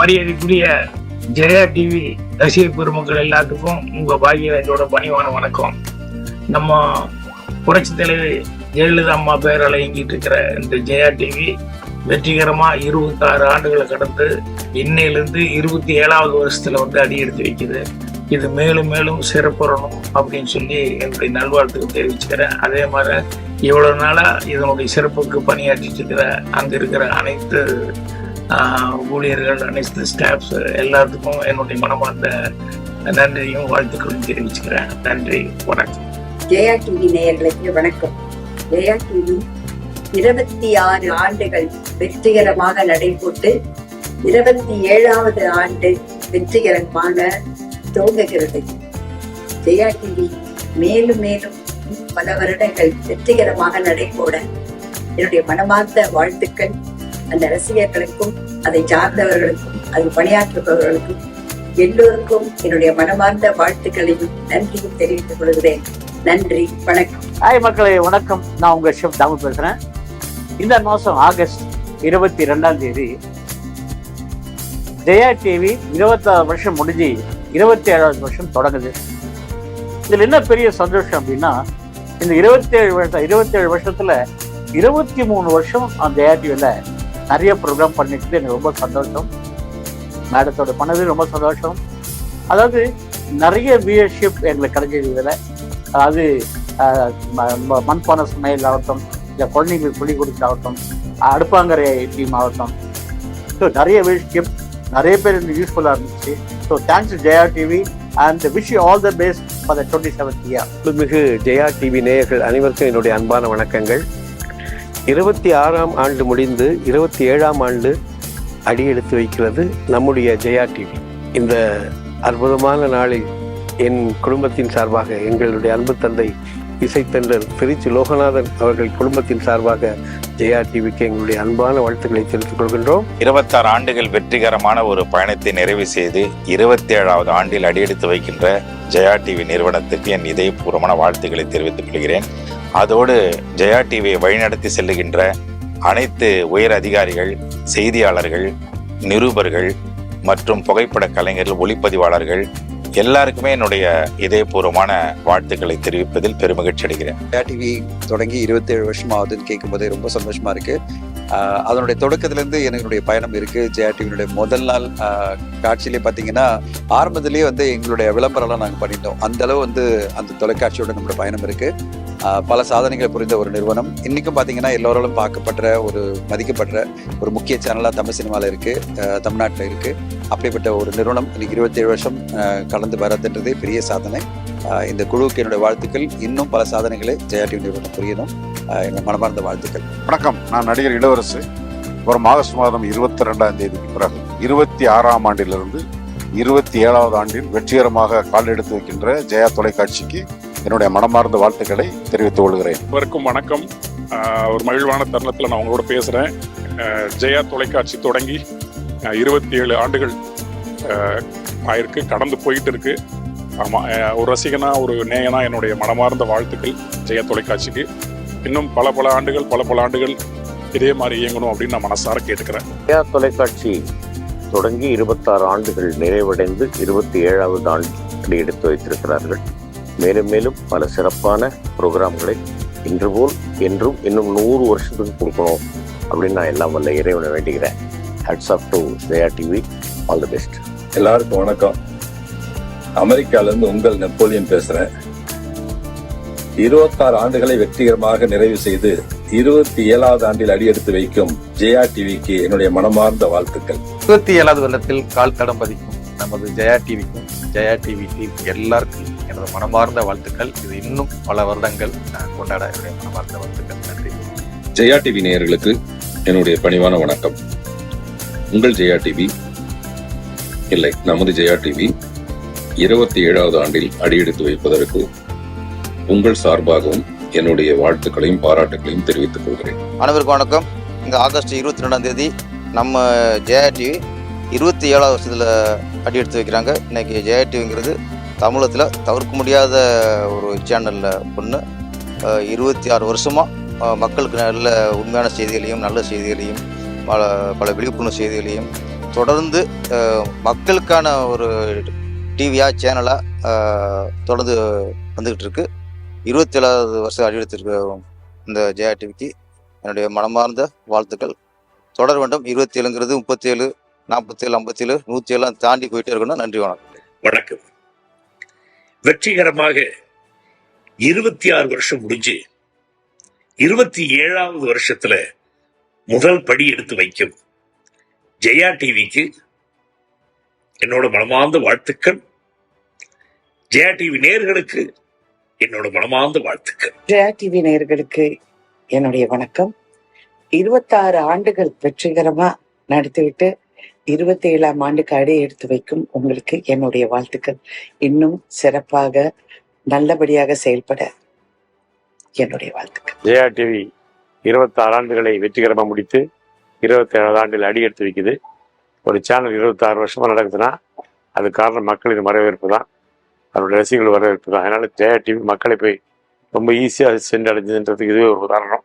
மரியாதைக்குரிய ஜெயா டிவி ரசிக பெருமக்கள் எல்லாத்துக்கும் உங்க பாகியராஜோட பணிவான வணக்கம். நம்ம புரட்சி தலைவி ஜெயலலிதா அம்மா பேர் இயங்கிட்டு இருக்கிற இந்த ஜெயா டிவி வெற்றிகரமா இருபத்தாறு ஆண்டுகளை கடந்து இன்னையிலிருந்து இருபத்தி ஏழாவது வருஷத்துல வந்து அடி எடுத்து வைக்குது. இது மேலும் மேலும் சிறப்புறணும் அப்படின்னு சொல்லி என்னுடைய நல்வாழ்த்துக்கு தெரிவிச்சுக்கிறேன். அதே மாதிரி இவ்வளவு நாளா இதனுடைய சிறப்புக்கு பணியாற்றிட்டு இருக்கிற அங்க இருக்கிற அனைத்து ஊழியர்கள் அனைத்து ஸ்டாஃப்ஸ் எல்லாத்துக்கும் என்னுடைய மனமார்ந்த நன்றியும் வாழ்த்துக்களும் தெரிவிச்சுக்கிறேன். நன்றி வணக்கம். ஜெயா டிவி நேயர்களுக்கு வணக்கம். ஜெயா டிவி இருபத்தி ஆறு ஆண்டுகள் வெற்றிகரமாக நடைபெற்று இருபத்தி ஏழாவது ஆண்டு வெற்றிகரமாக துவங்குகிறது. ஜெயா டிவி மேலும் மேலும் பல வருடங்கள் வெற்றிகரமாக நடைபோட என்னுடைய மனமார்ந்த வாழ்த்துக்கள். அந்த ரசிகர்களுக்கும் அதை சார்ந்தவர்களுக்கும் அதில் பணியாற்றுபவர்களுக்கும் எல்லோருக்கும் என்னுடைய மனமார்ந்த வாழ்த்துக்களையும் நன்றியும் தெரிவித்துக் கொள்கிறேன். நன்றி வணக்கம். ஹாய் மக்களே வணக்கம். நான் உங்க ஷெஃப் தாமு பேசுறேன். இந்த மாசம் ஆகஸ்ட் இருபத்தி ரெண்டாம் தேதி ஜெயா டிவி இருபத்தாறு வருஷம் முடிஞ்சு இருபத்தி ஏழாவது வருஷம் தொடங்குது. இதுல என்ன பெரிய சந்தோஷம் அப்படின்னா இந்த இருபத்தி ஏழு வருஷம் இருபத்தி ஏழு வருஷத்துல இருபத்தி மூணு வருஷம் அந்த ஜெயா டிவியில் நிறைய ப்ரோக்ராம் பண்ணிட்டு எனக்கு ரொம்ப சந்தோஷம். மேடத்தோட பண்ணது ரொம்ப சந்தோஷம். அதாவது நிறைய வியூயர்ஷிப் எங்களுக்கு கிடைச்சது இதில் அதாவது மண்பான சமையல் ஆகட்டும் இந்த குழந்தைங்களுக்கு சொல்லி கொடுத்தாகட்டும் அடுப்பாங்கரை டீம் ஆகட்டும் ஸோ நிறைய விஷயம் நிறைய பேர் இந்த யூஸ்ஃபுல்லாக இருந்துச்சு. So thanks Jaya TV and wish all the best for the twenty seventh year மிகு ஜெயா டிவி நேயர்கள் அனைவருக்கும் என்னுடைய அன்பான வணக்கங்கள். இருபத்தி ஆறாம் ஆண்டு முடிந்து இருபத்தி ஏழாம் ஆண்டு அடியெடுத்து வைக்கிறது நம்முடைய ஜெயா டிவி இந்த அற்புதமான நாளில் என் குடும்பத்தின் சார்பாக எங்களுடைய அன்பு தந்தை இசைத்தண்டர் திருச்சி லோகநாதன் அவர்கள் குடும்பத்தின் சார்பாக ஜெயா டிவிக்கு எங்களுடைய அன்பான வாழ்த்துக்களை தெரிவித்துக் கொள்கின்றோம். இருபத்தாறு ஆண்டுகள் வெற்றிகரமான ஒரு பயணத்தை நிறைவு செய்து இருபத்தி ஏழாவது ஆண்டில் அடியெடுத்து வைக்கின்ற ஜெயா டிவி நிறுவனத்துக்கு என் இதயபூர்வமான வாழ்த்துக்களை தெரிவித்துக் கொள்கிறேன். அதோடு ஜெயா டிவியை வழிநடத்தி செல்லுகின்ற அனைத்து உயர் அதிகாரிகள் செய்தியாளர்கள் நிருபர்கள் மற்றும் புகைப்பட கலைஞர்கள் ஒளிப்பதிவாளர்கள் எல்லாருக்குமே என்னுடைய இதயபூர்வமான வாழ்த்துக்களை தெரிவிப்பதில் பெருமகிழ்ச்சி அடைகிறேன். ஜெயா டிவி தொடங்கி இருபத்தேழு வருஷம் ஆகுதுன்னு கேட்கும்போதே ரொம்ப சந்தோஷமா இருக்கு. அதனுடைய தொடக்கத்திலேருந்து என்னுடைய பயணம் இருக்கு. ஜெயா டிவியினுடைய முதல் நாள் காட்சியிலே பார்த்தீங்கன்னா ஆரம்பத்திலேயே வந்து எங்களுடைய விளம்பரம்லாம் நாங்கள் பண்ணிட்டோம் அந்த அளவு வந்து அந்த தொலைக்காட்சியோட நம்மளோட பயணம் இருக்கு. பல சாதனைகளை புரிந்த ஒரு நிறுவனம். இன்னைக்கும் பார்த்தீங்கன்னா எல்லோராலும் பார்க்கப்படுற ஒரு மதிக்கப்படுற ஒரு முக்கிய சேனலாக தமிழ் சினிமாவில் இருக்குது தமிழ்நாட்டில் இருக்குது அப்படிப்பட்ட ஒரு நிறுவனம் இன்னைக்கு இருபத்தேழு வருஷம் கலந்து வரதுன்றதே பெரிய சாதனை. இந்த குழுவுக்கு என்னுடைய வாழ்த்துக்கள். இன்னும் பல சாதனைகளை ஜெயா டிவி நிறுவனம் புரியணும். எங்கள் மனமார்ந்த வாழ்த்துக்கள். வணக்கம். நான் நடிகர் இளவரசு. வரும் ஆகஸ்ட் மாதம் இருபத்தி ரெண்டாம் தேதிக்கு பிறகு இருபத்தி ஆறாம் ஆண்டிலிருந்து இருபத்தி ஏழாவது ஆண்டில் வெற்றிகரமாக கால் எடுத்து வைக்கின்ற ஜெயா தொலைக்காட்சிக்கு என்னுடைய மனமார்ந்த வாழ்த்துக்களை தெரிவித்துக் கொள்கிறேன். அனைவருக்கும் வணக்கம். ஒரு மகிழ்வான தருணத்தில் நான் உங்களோட பேசுகிறேன் ஜெயா தொலைக்காட்சி தொடங்கி இருபத்தி ஏழு ஆண்டுகள் ஆயிருக்கு கடந்து போயிட்டு இருக்கு. ஆமாம் ஒரு ரசிகனா ஒரு நேயனா என்னுடைய மனமார்ந்த வாழ்த்துக்கள் ஜெயா தொலைக்காட்சிக்கு. இன்னும் பல பல ஆண்டுகள் பல பல ஆண்டுகள் இதே மாதிரி இயங்கணும் அப்படின்னு நான் மனசார கேட்டுக்கிறேன். ஜெயா தொலைக்காட்சி தொடங்கி இருபத்தாறு ஆண்டுகள் நிறைவடைந்து இருபத்தி ஏழாவது ஆண்டு எடுத்து வைத்திருக்கிறார்கள். மேலும் மேலும் பல சிறப்பான ப்ரோக்ராம்களை இன்று போல் என்றும் இன்னும் நூறு வருஷத்துக்கு கொடுக்கணும் அப்படின்னு நான் எல்லாம் வல்ல இறைவனை வேண்டுகிறேன். Hats off to Jaya TV all the best எல்லாருக்கும் வணக்கம். அமெரிக்கால இருந்து உங்கள் நெப்போலியன் பேசுறேன். இருபத்தாறு ஆண்டுகளை வெற்றிகரமாக நிறைவு செய்து இருபத்தி ஏழாவது ஆண்டில் அடியெடுத்து வைக்கும் ஜெயா டிவிக்கு என்னுடைய மனமார்ந்த வாழ்த்துக்கள். இருபத்தி ஏழாவது வருடத்தில் கால் தடம் பதிக்கும் நமது ஜெயா டிவிக்கும் ஜெயா டிவி டீம் எல்லாருக்கும் எனது மனமார்ந்த வாழ்த்துக்கள். இது இன்னும் பல வருடங்கள் அஹ், கொண்டாட என்னுடைய மனமார்ந்த வாழ்த்துக்கள். நன்றி. ஜெயா டிவி நேயர்களுக்கு என்னுடைய பணிவான வணக்கம். உங்கள் ஜெயா டிவி இல்லை நமது ஜெயா டிவி இருபத்தி ஏழாவது ஆண்டில் அடியெடுத்து வைப்பதற்கு உங்கள் சார்பாகவும் என்னுடைய வாழ்த்துக்களையும் பாராட்டுகளையும் தெரிவித்துக் கொள்கிறேன். அனைவருக்கும் வணக்கம். இந்த ஆகஸ்ட் இருபத்தி ரெண்டாம் தேதி நம்ம ஜெயா டிவி இருபத்தி ஏழாவது வருஷத்தில் அடி எடுத்து வைக்கிறாங்க. இன்னைக்கு ஜெயா டிவிங்கிறது தமிழகத்தில் தவிர்க்க முடியாத ஒரு சேனலில் ஒன்று இருபத்தி ஆறு வருஷமாக மக்களுக்கு நல்ல உண்மையான செய்திகளையும் நல்ல செய்திகளையும் பல பல விழிப்புணர்வு செய்திகளையும் தொடர்ந்து மக்களுக்கான ஒரு டிவியாக சேனலாக தொடர்ந்து வந்துக்கிட்டு இருக்கு. இருபத்தி ஏழாவது வருஷம் அடியெடுத்திருக்க இந்த ஜெயா டிவிக்கு என்னுடைய மனமார்ந்த வாழ்த்துக்கள். தொடர் வேண்டும். இருபத்தி ஏழுங்கிறது முப்பத்தேழு நாற்பத்தேழு ஐம்பத்தேழு நூற்றி ஏழு தாண்டி போயிட்டே இருக்கணும் நன்றி வணக்கம். வணக்கம். வெற்றிகரமாக இருபத்தி ஆறு வருஷம் முடிஞ்சு இருபத்தி ஏழாவது வருஷத்துல முதல் படி எடுத்து வைக்கும். ஜெயா டிவிக்கு என்னோட மனமார்ந்த வாழ்த்துக்கள். ஜெயா டிவி நேர்களுக்கு என்னோட மனமார்ந்த வாழ்த்துக்கள். ஜெயா டிவி நேர்களுக்கு என்னுடைய வணக்கம். இருபத்தாறு ஆண்டுகள் வெற்றிகரமா நடத்திவிட்டு இருபத்தி ஏழாம் ஆண்டுக்கு அடி எடுத்து வைக்கும் உங்களுக்கு என்னுடைய வாழ்த்துக்கள். இன்னும் சிறப்பாக நல்லபடியாக செயல்பட என்னுடைய வாழ்த்துக்கள். ஜெயா டிவி இருபத்தாறு ஆண்டுகளை வெற்றிகரமாக முடித்து இருபத்தேழாவது ஆண்டில் அடி எடுத்து வைக்குது. ஒரு சேனல் இருபத்தாறு வருஷமா நடக்குதுன்னா அது காரணம் மக்களின் வரவேற்பு தான். அதனுடைய ரசிகர்கள் வரவேற்பு தான். அதனால ஜெயா டிவி மக்களை போய் ரொம்ப ஈஸியாக சென்று அடைஞ்சதுன்றதுக்கு இதுவே ஒரு உதாரணம்.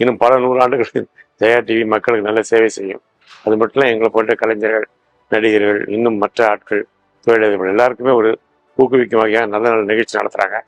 இன்னும் பல நூறு ஆண்டுகள் ஜெயா டிவி மக்களுக்கு நல்ல சேவை செய்யும். அது மட்டும் இல்லை எங்களை போன்ற கலைஞர்கள் நடிகர்கள் இன்னும் மற்ற ஆட்கள் தொழிலதிபர்கள் எல்லாருக்குமே ஒரு ஊக்குவிக்கும் வகையாக நல்ல நல்ல நிகழ்ச்சி நடத்துகிறாங்க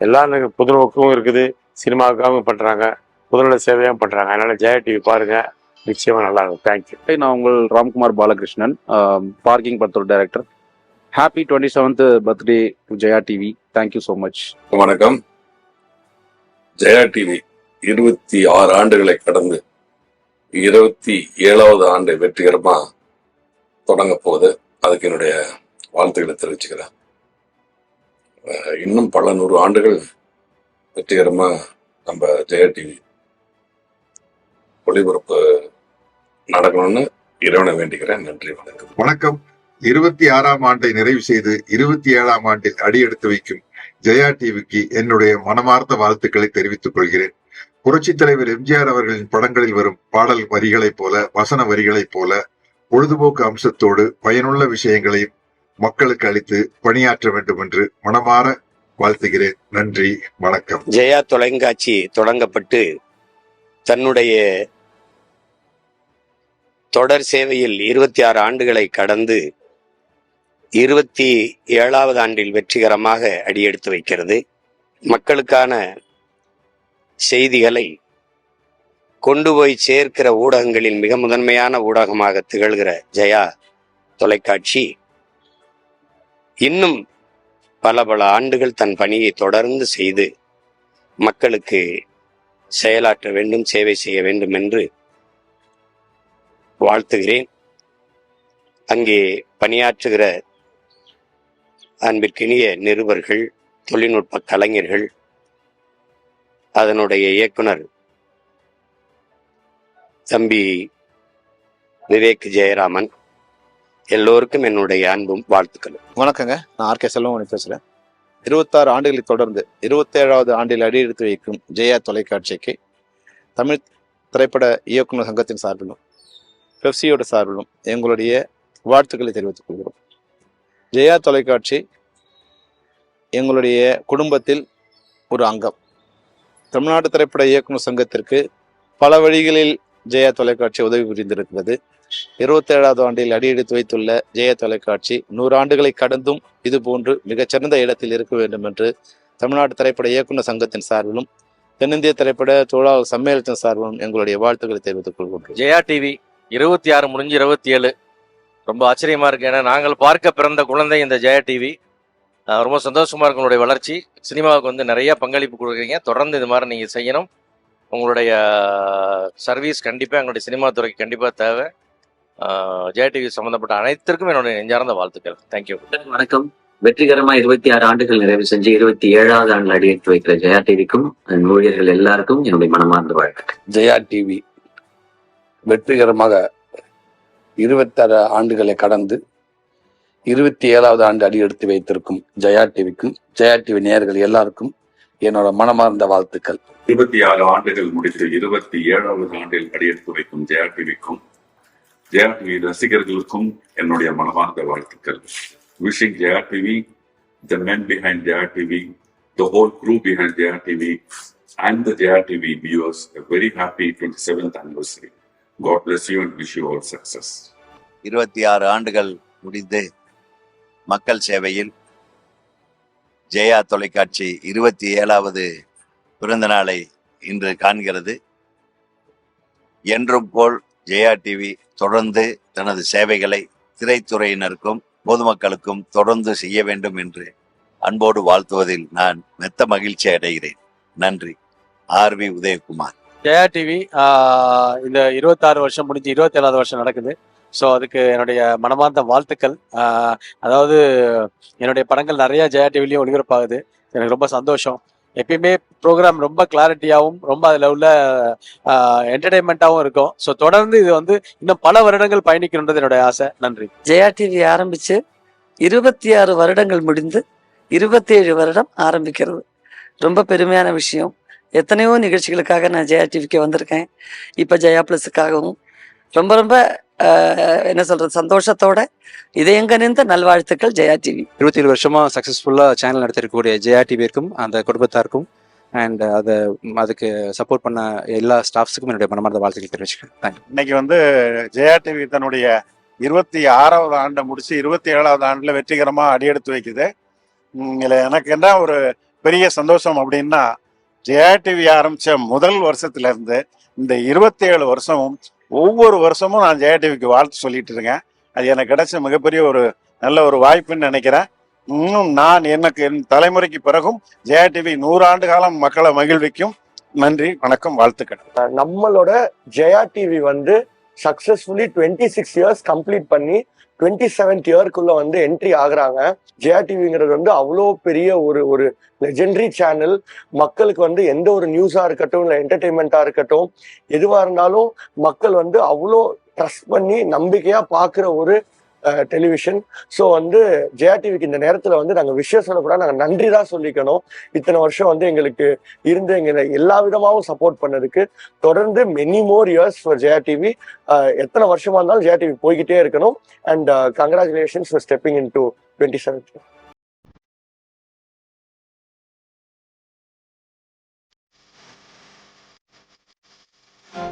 எல்லா நக- புதுநோக்கும் இருக்குது. சினிமாவுக்காகவும் பண்ணுறாங்க புதுநல சேவையாகவும் பண்ணுறாங்க அதனால ஜெயா டிவி பாருங்கள் நிச்சயமாக நல்லா இருக்கும். தேங்க்யூ நான் உங்கள் ராம்குமார் பாலகிருஷ்ணன் பார்க்கிங் படத்தோட director happy twenty seventh birthday to Jaya TV thank you so much வணக்கம். ஜெயா டிவி இருபத்தி ஆறு ஆண்டுகளை கடந்து இருபத்தி ஏழாவது ஆண்டு வெற்றிகரமா தொடங்க போகுது. அதுக்கு என்னுடைய வாழ்த்துக்களை தெரிவிச்சுக்கிறேன். இன்னும் பல நூறு ஆண்டுகள் வெற்றிகரமா நம்ம ஜெயா டிவி ஒளிபரப்பு நடக்கணும்னு இறைவனை வேண்டிக்கிறேன். நன்றி வணக்கம். வணக்கம். இருபத்தி ஆறாம் ஆண்டை நிறைவு செய்து இருபத்தி ஏழாம் ஆண்டில் அடியெடுத்து வைக்கும் ஜெயா டிவிக்கு என்னுடைய மனமார்ந்த வாழ்த்துக்களை தெரிவித்துக் கொள்கிறேன். புரட்சி தலைவர் எம்ஜிஆர் அவர்களின் படங்களில் வரும் பாடல் வரிகளைப் போல வசன வரிகளைப் போல பொழுதுபோக்கு அம்சத்தோடு பயனுள்ள விஷயங்களையும் மக்களுக்கு அளித்து பணியாற்ற வேண்டும் என்று மனமாற வாழ்த்துகிறேன். நன்றி வணக்கம். ஜெயா தொலைக்காட்சி தொடங்கப்பட்டு தன்னுடைய தொடர் சேவையில் இருபத்தி ஆறு ஆண்டுகளை கடந்து இருபத்தி ஏழாவது ஆண்டில் வெற்றிகரமாக அடியெடுத்து வைக்கிறது. மக்களுக்கான செய்திகளை கொண்டு போய் சேர்க்கிற ஊடகங்களில் மிக முதன்மையான ஊடகமாக திகழ்கிற ஜெயா தொலைக்காட்சி இன்னும் பல பல ஆண்டுகள் தன் பணியை தொடர்ந்து செய்து மக்களுக்கு செயலாற்ற வேண்டும் சேவை செய்ய வேண்டும் என்று வாழ்த்துகிறேன். அங்கே பணியாற்றுகிற அன்பிற்கினிய நிருபர்கள் தொழில்நுட்ப கலைஞர்கள் அதனுடைய இயக்குனர் தம்பி விவேக் ஜெயராமன். எல்லோருக்கும் என்னுடைய அன்பும் வாழ்த்துக்களும். வணக்கங்க. நான் ஆர்கே செல்வமணி பேசுகிறேன் இருபத்தாறு ஆண்டுகளை தொடர்ந்து இருபத்தேழாவது ஆண்டில் அடியெடுத்து வைக்கும் ஜெயா தொலைக்காட்சிக்கு தமிழ் திரைப்பட இயக்குநர் சங்கத்தின் சார்பிலும் பெப்சியோட சார்பிலும் எங்களுடைய வாழ்த்துக்களை தெரிவித்துக் கொள்கிறோம். ஜெயா தொலைக்காட்சி எங்களுடைய குடும்பத்தில் ஒரு அங்கம். தமிழ்நாடு திரைப்பட இயக்குநர் சங்கத்திற்கு பல வழிகளில் ஜெயா தொலைக்காட்சி உதவி புரிந்திருக்கிறது. இருபத்தேழாவது ஆண்டில் அடியெடுத்து வைத்துள்ள ஜெயா தொலைக்காட்சி நூறு ஆண்டுகளை கடந்தும் இது போன்று மிகச்சிறந்த இடத்தில் இருக்க வேண்டும் என்று தமிழ்நாடு திரைப்பட இயக்குநர் சங்கத்தின் சார்பிலும் தென்னிந்திய திரைப்பட தொழிலாளர் சம்மேளனத்தின் சார்பிலும் எங்களுடைய வாழ்த்துக்களை தெரிவித்துக் கொள்கின்றோம். ஜெயா டிவி இருபத்தி ஆறு முடிஞ்சு இருபத்தி ஏழு. ரொம்ப ஆச்சரியமா இருக்கு. ஏன்னா நாங்கள் பார்க்க பிறந்த குழந்தை இந்த ஜெயா டிவி ரொம்ப சந்தோஷமா இருக்கு உங்களுடைய வளர்ச்சி. சினிமாவுக்கு வந்து நிறைய பங்களிப்பு கொடுக்குறீங்க. தொடர்ந்து இது மாதிரி நீங்க செய்யணும். உங்களுடைய சர்வீஸ் கண்டிப்பா எங்களுடைய சினிமா துறைக்கு கண்டிப்பா தேவை. ஜெயா டிவி சம்பந்தப்பட்ட அனைத்திற்கும் என்னுடைய நெஞ்சார்ந்த வாழ்த்துக்கள். தேங்க்யூ வணக்கம். வெற்றிகரமா இருபத்தி ஆறு ஆண்டுகள் நிறைவு செஞ்சு இருபத்தி ஏழாவது ஆண்டில் அடியெடுத்து வைக்கிற ஜெயா டிவிக்கும் ஊழியர்கள் எல்லாருக்கும் என்னுடைய மனமார்ந்த வாழ்த்துக்கள். ஜெயா டிவி வெற்றிகரமாக இருபத்தாறு ஆண்டுகளை கடந்து இருபத்தி ஏழாவது ஆண்டு அடி எடுத்து வைத்திருக்கும் ஜெயா டிவிக்கும் ஜெயா டிவி நேயர்கள் எல்லாருக்கும் என்னோட மனமார்ந்த வாழ்த்துக்கள் இருபத்தி ஆறு ஆண்டுகள் முடித்து இருபத்தி ஏழாவது ஆண்டில் அடியெடுத்து வைக்கும் ஜெயா டிவிக்கும் ஜெயா டிவி ரசிகர்களுக்கும் என்னுடைய மனமார்ந்த வாழ்த்துக்கள் wishing Jaya TV the men behind Jaya TV the whole crew behind Jaya TV and the Jaya TV viewers a very happy 27th anniversary. God bless you and wish you all success. இருபத்தி ஆறு ஆண்டுகள் முடிந்து மக்கள் சேவையில் ஜெயா தொலைக்காட்சி இருபத்தி ஏழாவது பிறந்த நாளை இன்று காண்கிறது. என்றும் போல் ஜெயா டிவி தொடர்ந்து தனது சேவைகளை திரைத்துறையினருக்கும் பொதுமக்களுக்கும் தொடர்ந்து செய்ய வேண்டும் என்று அன்போடு வாழ்த்துவதில் நான் மெத்த மகிழ்ச்சி அடைகிறேன். நன்றி. R V Udayakumar. Jaya TV இந்த இருபத்தாறு வருஷம் முடிஞ்சு இருபத்தேழாவது வருஷம் நடக்குது. ஸோ அதுக்கு என்னுடைய மனமார்ந்த வாழ்த்துக்கள். அதாவது என்னுடைய படங்கள் நிறைய ஜெயா டிவிலையும் ஒளிபரப்பாகுது. எனக்கு ரொம்ப சந்தோஷம். எப்பயுமே ப்ரோக்ராம் ரொம்ப கிளாரிட்டியாகவும் ரொம்ப அதில் உள்ள என்டர்டைன்மெண்ட்டாகவும் இருக்கும். ஸோ தொடர்ந்து இது வந்து இன்னும் பல வருடங்கள் பயணிக்கணுன்றது என்னுடைய ஆசை. நன்றி. ஜெயா டிவி ஆரம்பித்து இருபத்தி ஆறு வருடங்கள் முடிந்து இருபத்தேழு வருடம் ஆரம்பிக்கிறது. ரொம்ப பெருமையான விஷயம். எத்தனையோ நிகழ்ச்சிகளுக்காக நான் ஜெயா டிவிக்கு வந்திருக்கேன். இப்போ ஜெயா ப்ளஸுக்காகவும். ரொம்ப ரொம்ப என்ன சொல்றது சந்தோஷத்தோட இதயங்கனிந்த நல்வாழ்த்துக்கள் ஜெயா டிவி. இருபத்தி ஏழு வருஷமா சக்ஸஸ்ஃபுல்லா சேனல் நடத்திருக்கக்கூடிய ஜெயா டிவிக்கும் அந்த குடும்பத்தாருக்கும் அண்ட் அதை அதுக்கு சப்போர்ட் பண்ண எல்லா ஸ்டாஃப்ஸுக்கும் என்னுடைய மனமார்ந்த வாழ்த்துக்கள் தெரிவிச்சுக்கிறேன். இன்னைக்கு வந்து ஜெயா டிவி தன்னுடைய இருபத்தி ஆறாவது ஆண்டை முடிச்சு இருபத்தி ஏழாவது ஆண்டுல வெற்றிகரமா அடியெடுத்து வைக்குது. இதுல எனக்கு என்ன ஒரு பெரிய சந்தோஷம் அப்படின்னா ஜெயா டிவி ஆரம்பிச்ச முதல் வருஷத்துல இருந்து இந்த இருபத்தி ஏழு வருஷமும் ஒவ்வொரு வருஷமும் நான் ஜெயா டிவிக்கு வாழ்த்து சொல்லிட்டு இருக்கேன். அது எனக்கு கிடைச்ச மிகப்பெரிய ஒரு நல்ல ஒரு வாய்ப்புன்னு நினைக்கிறேன். இன்னும் நான் எனக்கு என் தலைமுறைக்கு பிறகும் ஜெயா டிவி நூறாண்டு காலம் மக்களை மகிழ்விக்கும். நன்றி வணக்கம் வாழ்த்துக்கள். நம்மளோட ஜெயா டிவி வந்து successfully twenty six years complete பண்ணி டுவெண்ட்டி செவன்த் இயர்க்குள்ள வந்து என்ட்ரி ஆகுறாங்க. ஜெயா டிவிங்கிறது வந்து அவ்வளோ பெரிய ஒரு ஒரு லெஜெண்டரி சேனல் மக்களுக்கு வந்து எந்த ஒரு நியூஸா இருக்கட்டும் இல்லை என்டர்டெயின்மெண்ட்டா இருக்கட்டும் எதுவா இருந்தாலும் மக்கள் வந்து அவ்வளோ ட்ரஸ்ட் பண்ணி நம்பிக்கையா பார்க்குற ஒரு டெலிவிஷன் ஸோ வந்து ஜெயா டிவிக்கு இந்த நேரத்தில் வந்து நாங்கள் விஷயம் சொல்லக்கூடாது. நாங்கள் நன்றி தான் சொல்லிக்கணும். இத்தனை வருஷம் வந்து எங்களுக்கு இருந்து எங்களை எல்லா விதமாகவும் சப்போர்ட் பண்ணதுக்கு தொடர்ந்து many more years for Jaya TV எத்தனை வருஷமா இருந்தாலும் ஜெயா டிவி போய்கிட்டே இருக்கணும். And congratulations for stepping in to twenty seven